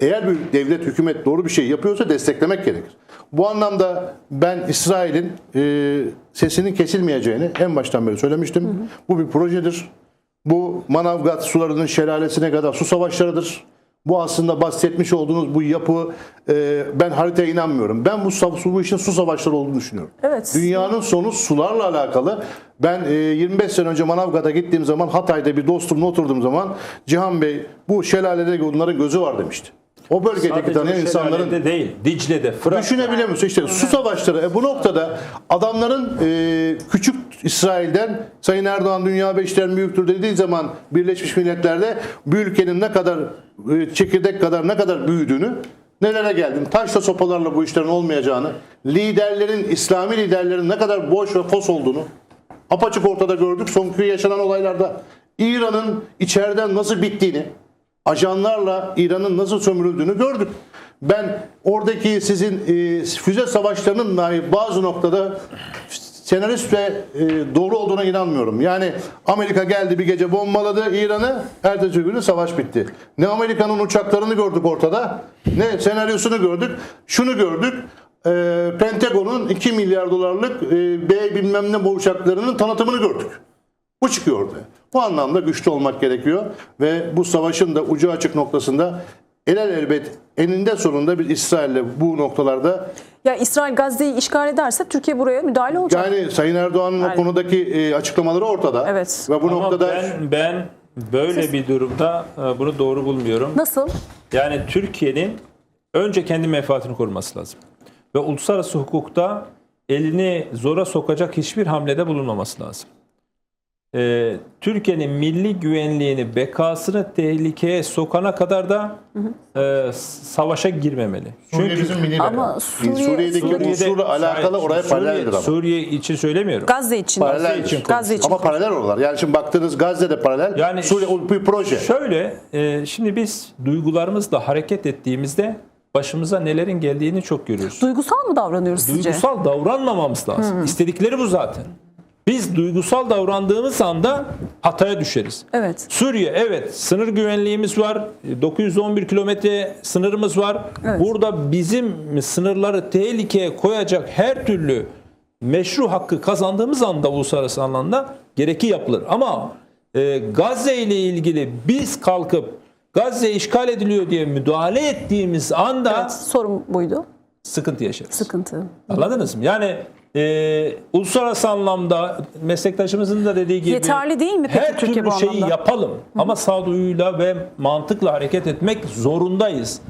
eğer bir devlet, hükümet doğru bir şey yapıyorsa desteklemek gerekir. Bu anlamda ben İsrail'in e, sesinin kesilmeyeceğini en baştan beri söylemiştim. Bu bir projedir. Bu Manavgat sularının şelalesine kadar su savaşlarıdır. Bu aslında bahsetmiş olduğunuz bu yapı e, ben haritaya inanmıyorum. Ben bu, bu işin su savaşları olduğunu düşünüyorum. Evet. Dünyanın sonu sularla alakalı. Ben e, 25 sene önce Manavgat'a gittiğim zaman Hatay'da bir dostumla oturduğum zaman Cihan Bey bu şelalede onların gözü var demişti. O bölgedeki Sadece tanıyan insanların değil, Dicle'de, Fırat. Düşünebiliyor musun? İşte su savaşları. E bu noktada adamların e, küçük İsrail'den Sayın Erdoğan dünya beşten büyüktür dediği zaman Birleşmiş Milletler'de bir ülkenin ne kadar e, çekirdek kadar ne kadar büyüdüğünü nelere geldim. Taşla sopalarla bu işlerin olmayacağını, liderlerin, İslami liderlerin ne kadar boş ve fos olduğunu apaçık ortada gördük. Son yaşanan olaylarda İran'ın içeriden nasıl bittiğini, ajanlarla İran'ın nasıl sömürüldüğünü gördük. Ben oradaki sizin e, füze savaşlarının dahi bazı noktada senarist ve e, doğru olduğuna inanmıyorum. Yani Amerika geldi bir gece bombaladı İran'ı, ertesi günü savaş bitti. Ne Amerika'nın uçaklarını gördük ortada, ne senaryosunu gördük, şunu gördük. E, Pentagon'un 2 milyar dolarlık e, B bilmem ne bu uçaklarının tanıtımını gördük. Bu çıkıyor ortaya. Bu anlamda güçlü olmak gerekiyor ve bu savaşın da ucu açık noktasında elel elbet eninde sonunda bir İsrail'le bu noktalarda Ya İsrail Gazze'yi işgal ederse Türkiye buraya müdahale olacak. yani Sayın Erdoğan'ın o Yani- konudaki e, açıklamaları ortada. Evet. Ve bu Ama noktada ben, ben böyle bir durumda e, bunu doğru bulmuyorum. Nasıl? Yani Türkiye'nin önce kendi menfaatini koruması lazım. Ve uluslararası hukukta elini zora sokacak hiçbir hamlede bulunmaması lazım. Ee, Türkiye'nin milli güvenliğini, bekasını tehlikeye sokana kadar da e, savaşa girmemeli. Suriye bizim milli Ama. Suriye- Suriye'deki Suriye'de- unsurla alakalı oraya Suriye- paraleldir ama. Suriye için söylemiyorum. Gazze için. Paralel için Gazze için. Ama paralel oralar. Yani şimdi baktığınız Gazze'de paralel, Yani Suriye o bir proje. Şöyle, e, şimdi biz duygularımızla hareket ettiğimizde başımıza nelerin geldiğini çok görüyoruz. Duygusal mı davranıyoruz sizce? Duygusal davranmamamız lazım. İstedikleri bu zaten. Biz duygusal davrandığımız anda hataya düşeriz. Evet. Suriye evet sınır güvenliğimiz var. 911 kilometre sınırımız var. Evet. Burada bizim sınırları tehlikeye koyacak her türlü meşru hakkı kazandığımız anda uluslararası alanda gereki yapılır. Ama e, Gazze ile ilgili biz kalkıp Gazze işgal ediliyor diye müdahale ettiğimiz anda Evet, sorun buydu. sıkıntı yaşarız. Sıkıntı. Anladınız mı? Yani e, uluslararası anlamda meslektaşımızın da dediği gibi Yeterli değil mi peki her Türkiye türlü bu şeyi anlamda? yapalım ama sağduyuyla ve mantıkla hareket etmek zorundayız.